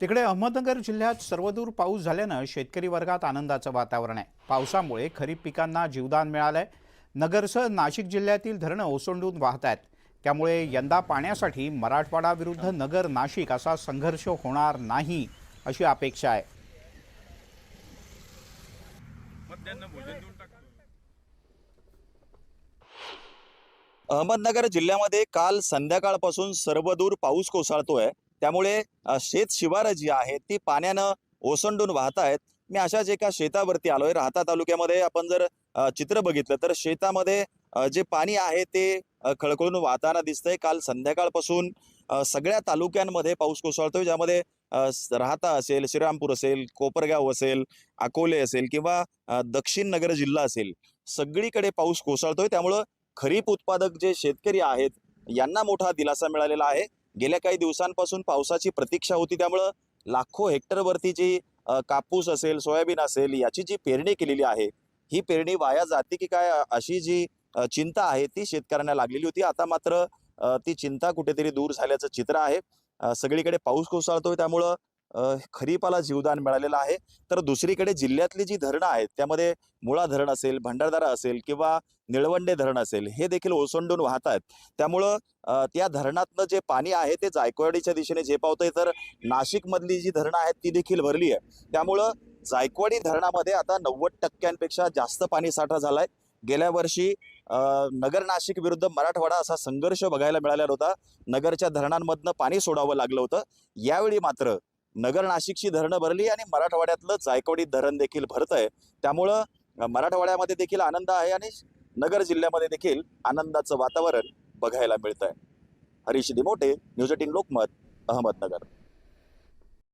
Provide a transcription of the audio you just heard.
तिकडे अहमदनगर जिल्ह्यात सर्वदूर पाऊस झाल्यानं शेतकरी वर्गात आनंदाचं वातावरण आहे. पावसामुळे खरीप पिकांना जीवदान मिळालं आहे नगरसह नाशिक जिल्ह्यातील धरणं ओसंडून वाहत आहेत त्यामुळे यंदा पाण्यासाठी मराठवाडा विरुद्ध नगर नाशिक असा संघर्ष होणार नाही अशी अपेक्षा आहे. अहमदनगर जिल्ह्यामध्ये काल संध्याकाळपासून सर्वदूर पाऊस कोसळतोय. त्यामुळे शेत शिवारं जी आहेत ती पाण्यानं ओसंडून वाहत आहेत मी अशाच एका शेतावरती आलोय. राहता तालुक्यामध्ये आपण जर चित्र बघितलं तर शेतामध्ये जे पाणी आहे ते खळखळून वाहताना दिसतंय. काल संध्याकाळपासून सगळ्या तालुक्यांमध्ये पाऊस कोसळतोय. ज्यामध्ये राहता असेल श्रीरामपूर असेल कोपरगाव असेल अकोले असेल किंवा दक्षिण नगर जिल्हा असेल सगळीकडे पाऊस कोसळतोय. त्यामुळं खरीप उत्पादक जे शेतकरी आहेत यांना मोठा दिलासा मिळालेला आहे. गेल्या काही दिवसांपासून पावसाची प्रतीक्षा होती. त्यामुळं लाखो हेक्टरवरती जी कापूस असेल सोयाबीन असेल याची जी पेरणी केलेली आहे ही पेरणी वाया जाते की काय अशी जी चिंता आहे ती शेतकऱ्यांना लागलेली होती. आता मात्र ती चिंता कुठेतरी दूर झाल्याचं चित्र आहे. सगळीकडे पाऊस कोसळतोय. त्यामुळं खरीपाला जीवदान मिळालेलं आहे. तर दुसरीकडे जिल्ह्यातली जी धरणं आहेत त्यामध्ये मुळा धरण असेल भंडारदारा असेल किंवा निळवंडे धरण असेल हे देखील ओसंडून वाहत आहेत त्यामुळं त्या धरणातनं जे पाणी आहे ते जायकवाडीच्या दिशेने झेपावतंय तर नाशिकमधली जी धरणं आहेत ती देखील भरली आहे. त्यामुळं जायकवाडी धरणामध्ये आता नव्वद टक्क्यांपेक्षा जास्त पाणी साठा झालाय. गेल्या वर्षी नगर नाशिक विरुद्ध मराठवाडा असा संघर्ष बघायला मिळालेला होता. नगरच्या धरणांमधनं पाणी सोडावं लागलं होतं. यावेळी मात्र नगर नाशिकची धरणं भरली आणि मराठवाड्यातलं जायकवाडी धरण देखील भरतंय. त्यामुळं मराठवाड्यामध्ये देखील आनंद आहे आणि नगर जिल्ह्यामध्ये देखील आनंदाचं वातावरण बघायला मिळत आहे हरीश दिमोटे न्यूज एटीन लोकमत अहमदनगर.